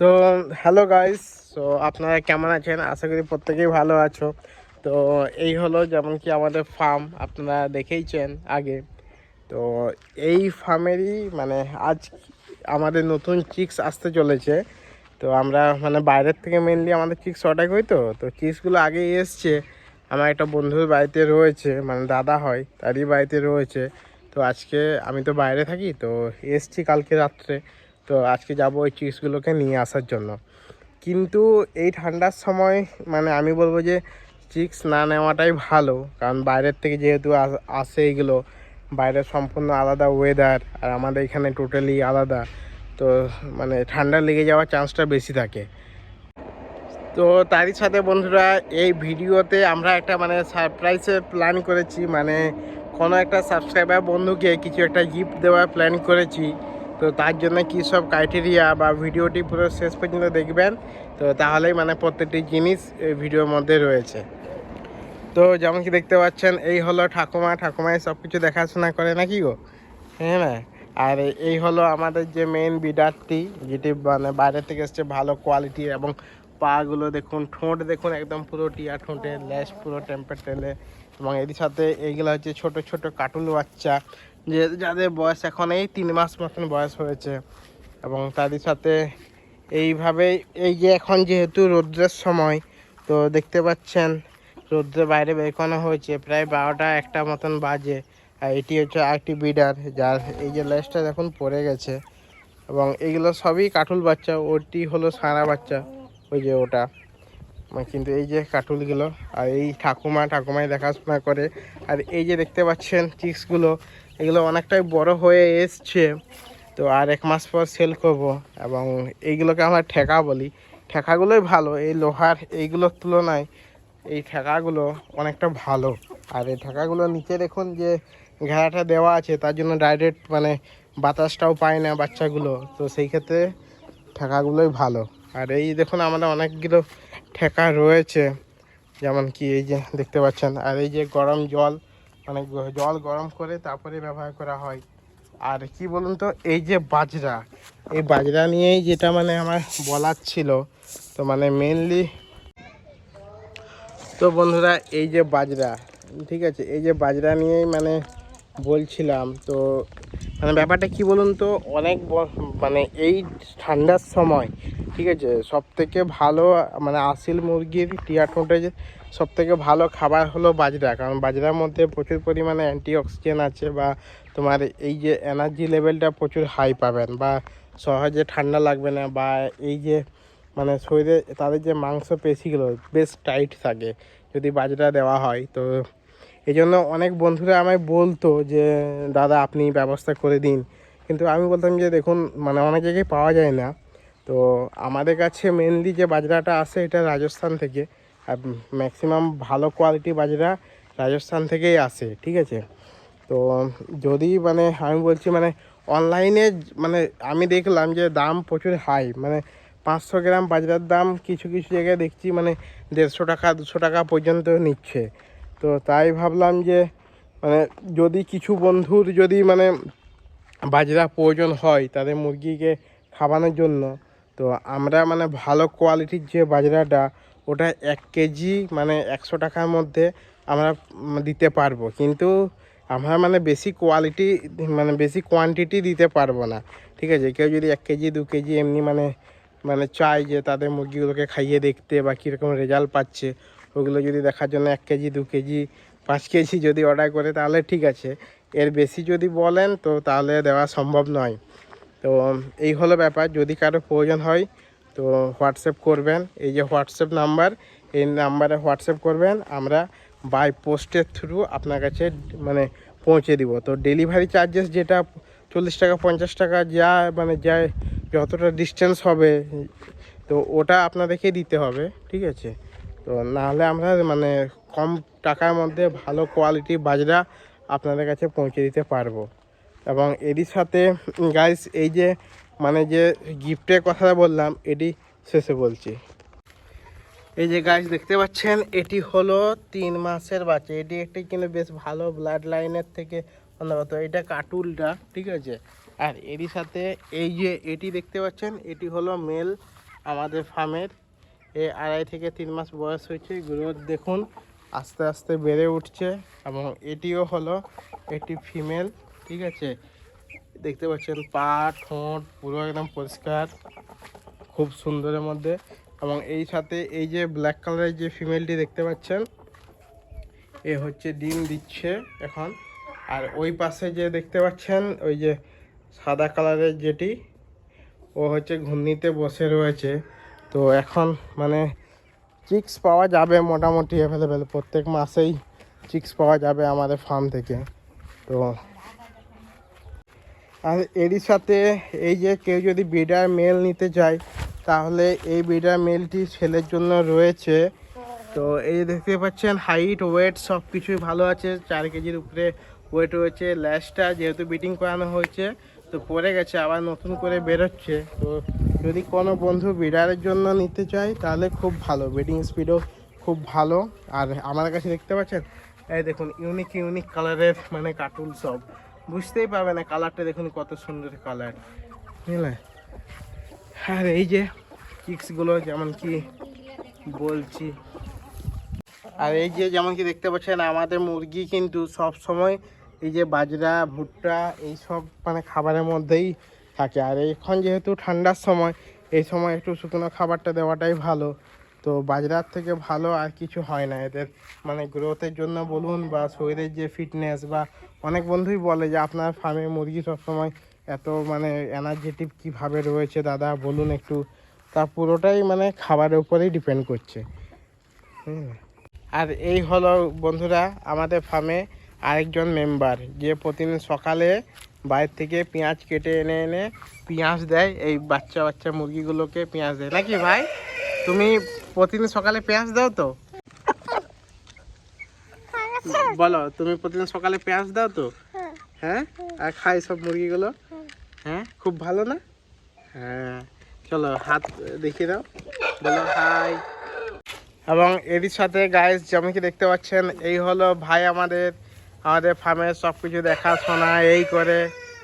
তো hello guys তো আপনারা কেমন আছেন? আশা করি প্রত্যেকেই ভালো আছো। তো এই হলো যেমন কি আমাদের ফার্ম আপনারা দেখেইছেন আগে। তো এই ফার্মেরই মানে আজ আমাদের নতুন চিক্স আসতে চলেছে। তো আমরা মানে বাইরের থেকে মেনলি আমাদের চিক্স অর্ডার করি তো। তো চিক্সগুলো আগেই এসছে। আমার একটা বন্ধুর বাড়িতে রয়েছে মানে দাদা হয়, তারই বাড়িতে রয়েছে। তো আজকে আমি তো বাইরে থাকি, তো এসছি কালকে রাত্রে। তো আজকে যাব ওই চিপসগুলোকে নিয়ে আসার জন্য। কিন্তু এই ঠান্ডার সময় মানে আমি বলব যে চিক্স না নেওয়াটাই ভালো, কারণ বাইরের থেকে যেহেতু আসে এগুলো, বাইরের সম্পূর্ণ আলাদা ওয়েদার আর আমাদের এখানে টোটালি আলাদা, তো মানে ঠান্ডা লেগে যাওয়ার চান্সটা বেশি থাকে। তো তারই সাথে বন্ধুরা, এই ভিডিওতে আমরা একটা মানে সারপ্রাইজের প্ল্যান করেছি মানে কোনো একটা সাবস্ক্রাইবার বন্ধুকে কিছু একটা গিফট দেওয়ার প্ল্যান করেছি। তো তার জন্য কী সব ক্রাইটেরিয়া বা ভিডিওটি পুরো শেষ পর্যন্ত দেখবেন। তো তাহলেই মানে প্রত্যেকটি জিনিস ভিডিওর মধ্যে রয়েছে। তো যেমন কি দেখতে পাচ্ছেন, এই হলো ঠাকুমা। ঠাকুমাই সব কিছু দেখাশোনা করে নাকি গো? হ্যাঁ না? আর এই হলো আমাদের যে মেন বিডারটি, যেটি মানে বাইরে থেকে এসছে ভালো কোয়ালিটি এবং পাগুলো দেখুন, ঠোঁট দেখুন একদম পুরো টিয়া ঠোঁটে ল্যাস পুরো টেম্পার টেলে এবং এর সাথে এইগুলো হচ্ছে ছোট ছোট কার্টুন বাচ্চা। যে যাদের বয়স এখন এই তিন মাস মতন বয়স হয়েছে এবং তাদের সাথে এইভাবে এই যে এখন যেহেতু রৌদ্রের সময়, তো দেখতে পাচ্ছেন রৌদ্রে বাইরে বের করানো হয়েছে। প্রায় বারোটা একটা মতন বাজে। আর এটি হচ্ছে আরেকটি বিডার, যার এই যে লেসটা এখন পড়ে গেছে। এবং এগুলো সবই কাঠুল বাচ্চা, ওটি হলো সারা বাচ্চা, ওই যে ওটা। কিন্তু এই যে কাটুলগুলো আর এই ঠাকুমা, ঠাকুমাই দেখাশোনা করে। আর এই যে দেখতে পাচ্ছেন চিক্সগুলো এগুলো অনেকটাই বড় হয়ে এসছে। তো আর এক মাস পর সেল করব এবং এইগুলোকে আমরা ঠেকা বলি। ঠেকাগুলোই ভালো, এই লোহার এইগুলোর তুলনায় এই ঠেকাগুলো অনেকটা ভালো। আর এই ঠেকাগুলোর নিচে দেখুন যে ঘেরাটা দেওয়া আছে, তার জন্য ডাইরেক্ট মানে বাতাসটাও পায় না বাচ্চাগুলো। তো সেই ক্ষেত্রে ঠেকাগুলোই ভালো। আর এই দেখুন আমাদের অনেকগুলো ঠেকা রয়েছে। যেমন কি এই যে দেখতে পাচ্ছেন। আর এই যে গরম জল মানে জল গরম করে তারপরে ব্যবহার করা হয়। আর কি বলুন তো, এই যে বাজরা, এই বাজরা নিয়েই যেটা মানে আমার বলার ছিল। তো মানে মেনলি তো বন্ধুরা, এই যে বাজরা, ঠিক আছে? এই যে বাজরা নিয়েই মানে বলছিলাম। তো মানে ব্যাপারটা কি বলুন তো, অনেক মানে এই ঠান্ডার সময়, ঠিক আছে সব থেকে ভালো মানে আসিল মুরগির টিয়া ঠোঁটে যে সব থেকে ভালো খাবার হলো বাজরা। কারণ বাজরার মধ্যে প্রচুর পরিমাণে অ্যান্টিঅক্সিডেন্ট আছে বা তোমার এই যে এনার্জি লেভেলটা প্রচুর হাই পাবেন বা সহজে ঠান্ডা লাগবে না বা এই যে মানে শরীরে তাদের যে মাংস পেশিগুলো বেশ টাইট থাকে। যদি বাজরা দেওয়া হয় তো এই জন্য অনেক বন্ধুরা আমায় বলতো যে, দাদা, আপনি ব্যবস্থা করে দিন। কিন্তু আমি বলতাম যে, দেখুন মানে অনেক জায়গায় পাওয়া যায় না। তো আমাদের কাছে মেনলি যে বাজরাটা আসে, এটা রাজস্থান থেকে। আর ম্যাক্সিমাম ভালো কোয়ালিটি বাজরা রাজস্থান থেকেই আসে, ঠিক আছে? তো যদি মানে আমি বলছি মানে অনলাইনে মানে আমি দেখলাম যে দাম প্রচুর হাই মানে পাঁচশো গ্রাম বাজরার দাম কিছু কিছু জায়গায় দেখছি মানে দেড়শো টাকা, দুশো টাকা পর্যন্ত নিচ্ছে। তো তাই ভাবলাম যে মানে যদি কিছু বন্ধুর যদি মানে বাজরা প্রয়োজন হয় তাদের মুরগিকে খাওয়ানোর জন্য, তো আমরা মানে ভালো কোয়ালিটির যে বাজরাটা, ওটা এক কেজি মানে একশো টাকার মধ্যে আমরা দিতে পারব। কিন্তু আমরা মানে বেশি কোয়ালিটি মানে বেশি কোয়ান্টিটি দিতে পারব না। ঠিক আছে? কেউ যদি এক কেজি, দু কেজি এমনি মানে মানে চাই যে তাদের মুরগিগুলোকে খাইয়ে দেখতে বা কীরকম রেজাল্ট পাচ্ছে ওগুলো যদি দেখার জন্য এক কেজি, দু কেজি, পাঁচ কেজি যদি অর্ডার করে, তাহলে ঠিক আছে। এর বেশি যদি বলেন, তো তাহলে দেওয়া সম্ভব নয়। তো, এই হলো ব্যাপার। যদি কারও প্রয়োজন হয়, তো হোয়াটসঅ্যাপ করবেন। এই যে হোয়াটসঅ্যাপ নাম্বার, এই নাম্বারে হোয়াটসঅ্যাপ করবেন। আমরা বাই পোস্টের থ্রু আপনার কাছে মানে পৌঁছে দিব। তো ডেলিভারি চার্জেস যেটা চল্লিশ টাকা, পঞ্চাশ টাকা, যা মানে যা, যতটা ডিস্টেন্স হবে, তো ওটা আপনাদেরকে দিতে হবে। ঠিক আছে? তো নাহলে আমরা মানে কম টাকার মধ্যে ভালো কোয়ালিটি বাজরা আপনাদের কাছে পৌঁছে দিতে পারব। এবং এরই সাথে গাইস এই যে মানে যে গিফটের কথা বললাম, এটি শেষে বলছি। এই যে গাছ দেখতে পাচ্ছেন, এটি হলো তিন মাসের বাচ্চা। এটি একটি কিন্তু বেশ ভালো ব্লাড লাইনের থেকে অন্তর্গত এটা কাটুলটা, ঠিক আছে? আর এরই সাথে এই যে এটি দেখতে পাচ্ছেন, এটি হলো মেল আমাদের ফার্মের এই আড়াই থেকে তিন মাস বয়স হয়েছে গ্রোথ দেখুন, আস্তে আস্তে বেড়ে উঠছে এবং এটিও হলো এটি ফিমেল, ঠিক আছে? দেখতে পাচ্ছেন পা ঠোঁট, পুরো একদম পরিষ্কার, খুব সুন্দরের মধ্যে এবং এই সাথে এই যে ব্ল্যাক কালারের যে ফিমেলটি দেখতে পাচ্ছেন, এ হচ্ছে ডিম দিচ্ছে এখন। আর ওই পাশে যে দেখতে পাচ্ছেন, ওই যে সাদা কালারের যেটি, ও হচ্ছে ঘূর্ণিতে বসে রয়েছে। তো এখন মানে চিক্স পাওয়া যাবে মোটামুটি অ্যাভেলেবেল প্রত্যেক মাসেই চিক্স পাওয়া যাবে আমাদের ফার্ম থেকে। তো আর এরই সাথে এই যে কেউ যদি বিডার মেল নিতে চায় তাহলে এই বিডার মেলটি ছেলের জন্য রয়েছে। তো এই দেখতে পাচ্ছেন হাইট ওয়েট সব কিছুই ভালো আছে। চার কেজির উপরে ওয়েট রয়েছে। ল্যাশটা যেহেতু বিটিং করানো হয়েছে, তো পড়ে গেছে, আবার নতুন করে বেরোচ্ছে। তো যদি কোনো বন্ধু বিডারের জন্য নিতে চায়, তাহলে খুব ভালো। ব্রিডিং স্পিডও খুব ভালো। আর আমার কাছে দেখতে পাচ্ছেন, এই দেখুন ইউনিক ইউনিক কালারের মানে কার্টুন সব। বুঝতেই পারবে না কালারটা দেখুন কত সুন্দর কালার বুঝলে? আর এই যে চিক্সগুলো যেমন কি বলছি। আর এই যে যেমন কি দেখতে পাচ্ছেন, আমাদের মুরগি কিন্তু সব সময় এই যে বাজরা, ভুট্টা এই সব মানে খাবারের মধ্যেই থাকে। আর এখন যেহেতু ঠান্ডার সময়, এই সময় একটু শুকনো খাবারটা দেওয়াটাই ভালো। তো বাজরার থেকে ভালো আর কিছু হয় না। এদের মানে গ্রোথের জন্য বলুন বা শরীরের যে ফিটনেস বা অনেক বন্ধুই বলে যে আপনার ফার্মে মুরগি সবসময় এত মানে এনার্জেটিক কীভাবে রয়েছে দাদা বলুন একটু। তা পুরোটাই মানে খাবারের উপরেই ডিপেন্ড করছে। আর এই হলো বন্ধুরা আমাদের ফার্মে আরেকজন মেম্বার যে প্রতিদিন সকালে বাইরে থেকে পেঁয়াজ কেটে এনে এনে পেঁয়াজ দেয়। এই বাচ্চা বাচ্চা মুরগিগুলোকে পেঁয়াজ দেয়। নাকি ভাই? তুমি প্রতিদিন সকালে পেঁয়াজ দাও তো? বলো, তুমি প্রতিদিন সকালে পেঁয়াজ দাও তো? হ্যাঁ? আর খাই সব মুরগিগুলো? হ্যাঁ? খুব ভালো না? হ্যাঁ। চলো, হাত দেখিয়ে দাও। বলো, হাই। এবং এরই সাথে গায়ে যেমন কি দেখতে পাচ্ছেন, এই হলো ভাই আমাদের আমাদের ফার্মের সব কিছু দেখাশোনা এই করে।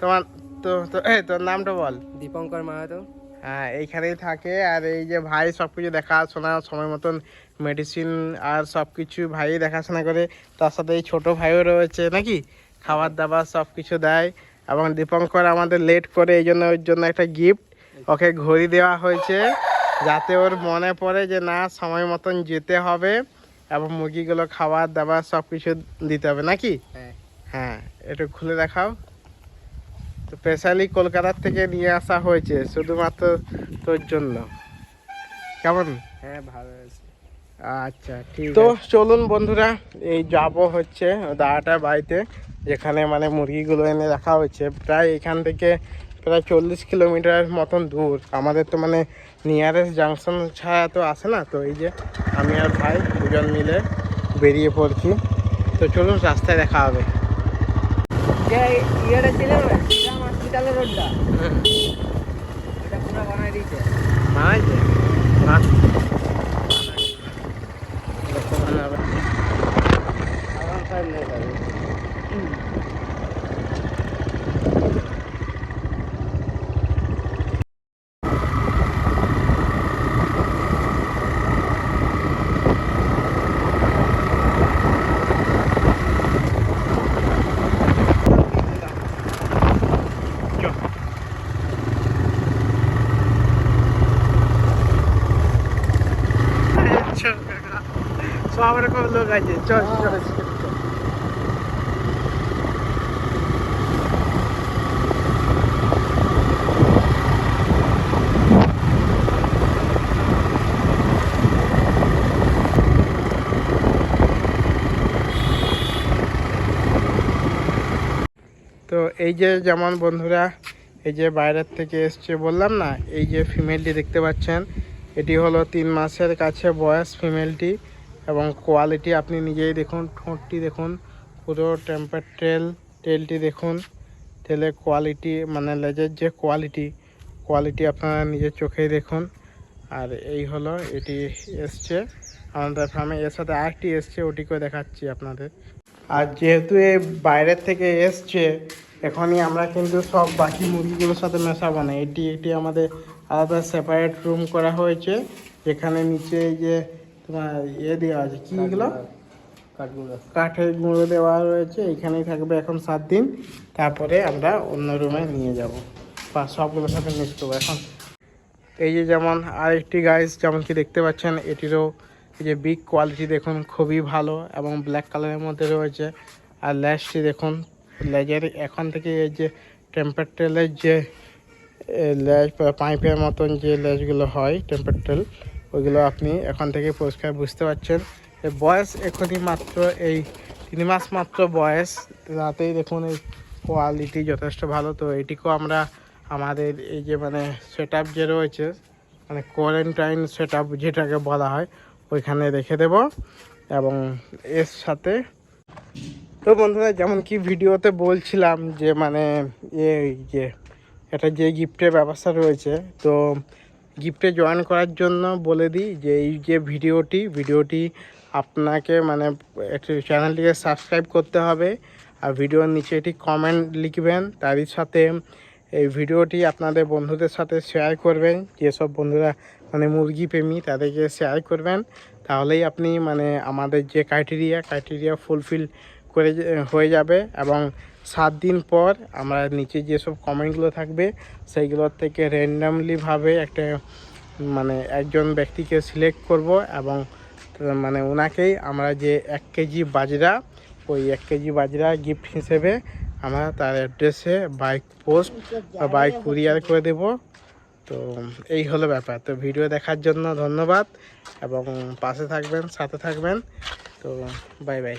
তোমার তো তো এই তোর নামটা বল। দীপঙ্কর মাহাতো। হ্যাঁ এইখানেই থাকে। আর এই যে ভাই সব কিছু দেখাশোনা সময় মতন মেডিসিন আর সব কিছু ভাই দেখাশোনা করে তার সাথে এই ছোটো ভাইও রয়েছে নাকি? খাবার দাবার সব কিছু দেয়। এবং দীপঙ্কর আমাদের লেট করে এই জন্য ওর জন্য একটা গিফট ওকে ঘড়ি দেওয়া হয়েছে। যাতে ওর মনে পড়ে যে না সময় মতন যেতে হবে। এবং মুরগিগুলো খাবার দাবার সব কিছু দিতে হবে নাকি? হ্যাঁ। হ্যাঁ একটু খুলে দেখাও। তো স্পেশালি কলকাতার থেকে নিয়ে আসা হয়েছে শুধুমাত্র তোর জন্য। কেমন? হ্যাঁ ভালো আছে আচ্ছা ঠিক তো চলুন বন্ধুরা এই যাব হচ্ছে দাদাটার বাড়িতে যেখানে মানে মুরগিগুলো এনে রাখা হয়েছে। প্রায় এখান থেকে প্রায় চল্লিশ কিলোমিটার মতন দূর। আমাদের তো মানে নিয়ারেস্ট জাংশন ছাড়া তো আসে না তো এই যে আমি আর ভাই দুজন মিলে বেরিয়ে পড়ছি। তো চলুন রাস্তায় দেখা হবে। ইয়েটা ছিল হসপিটালের রোডটা এটা পুরো বানাই দিয়েছে। বানাইছে তো এই যে যেমন বন্ধুরা, এই যে বাইরের থেকে এসছে, বললাম না, এই যে ফিমেলটি দেখতে পাচ্ছেন, এটি হলো তিন মাসের কাছে বয়স ফিমেলটি এবং কোয়ালিটি আপনি নিজেই দেখুন, ঠোঁটটি দেখুন, পুরো টেম্পার টেল টেলটি দেখুন তেলের কোয়ালিটি মানে লেজের যে কোয়ালিটি কোয়ালিটি আপনারা নিজের চোখেই দেখুন। আর এই হলো, এটি এসছে আমাদের ফার্মে এর সাথে আরেকটি এসছে, ওটিকেও দেখাচ্ছি আপনাদের। আর যেহেতু এ বাইরের থেকে এসছে, এখনই আমরা কিন্তু সব বাকি মুরগিগুলোর সাথে মেশাবো না এটি এটি আমাদের আলাদা সেপারেট রুম করা হয়েছে। যেখানে নিচে এই যে তোমার ইয়ে দেওয়া আছে কি এগুলো? কাঠের গুঁড়ো দেওয়া রয়েছে এখানেই থাকবে এখন সাত দিন তারপরে আমরা অন্য রুমে নিয়ে যাব। বা সবগুলোর সাথে মিক্স করব এখন। এই যে যেমন আরেকটি গাইস যেমন কি দেখতে পাচ্ছেন এটিরও এই যে বিগ কোয়ালিটি দেখুন খুবই ভালো এবং ব্ল্যাক কালারের মধ্যে রয়েছে। আর ল্যাশটি দেখুন লেজের এখন থেকে এই যে টেম্পার টেলের যে বা পাইপের মতন যে লেজগুলো হয় টেম্পার টেল ওইগুলো আপনি এখন থেকে পরিষ্কার বুঝতে পারছেন। বয়স এখনই মাত্র এই তিন মাস মাত্র বয়স। রাতেই দেখুন এই কোয়ালিটি যথেষ্ট ভালো। তো এটিকেও আমরা আমাদের এই যে মানে সেট যে রয়েছে মানে কোয়ারেন্টাইন সেট যেটাকে বলা হয়, ওইখানে রেখে দেব এবং এর সাথে তো বন্ধুরা, যেমন কি ভিডিওতে বলছিলাম যে মানে এই যে এটা যে গিফটের ব্যবস্থা রয়েছে, তো গিফটে জয়েন করার জন্য বলে দিই যে এই যে ভিডিওটি ভিডিওটি আপনাকে মানে একটু চ্যানেলটিকে সাবস্ক্রাইব করতে হবে। আর ভিডিওর নিচে একটি কমেন্ট লিখবেন। তারই সাথে এই ভিডিওটি আপনাদের বন্ধুদের সাথে শেয়ার করবেন। যেসব বন্ধুরা মানে মুরগি প্রেমী, তাদেরকে শেয়ার করবেন। তাহলেই আপনি মানে আমাদের যে ক্রাইটেরিয়া ক্রাইটেরিয়া ফুলফিল করে হয়ে যাবে এবং সাত দিন পর আমরা নিচে যেসব কমেন্টগুলো থাকবে, সেইগুলোর থেকে র্যান্ডামলিভাবে একটা মানে একজন ব্যক্তিকে সিলেক্ট করব এবং মানে ওনাকেই আমরা যে এক কেজি বাজরা, ওই এক কেজি বাজরা গিফট হিসেবে আমরা তার অ্যাড্রেসে বাইক পোস্ট বা বাইক কুরিয়ার করে দেব। তো এই হলো ব্যাপার। তো ভিডিও দেখার জন্য ধন্যবাদ এবং পাশে থাকবেন, সাথে থাকবেন। তো বাই বাই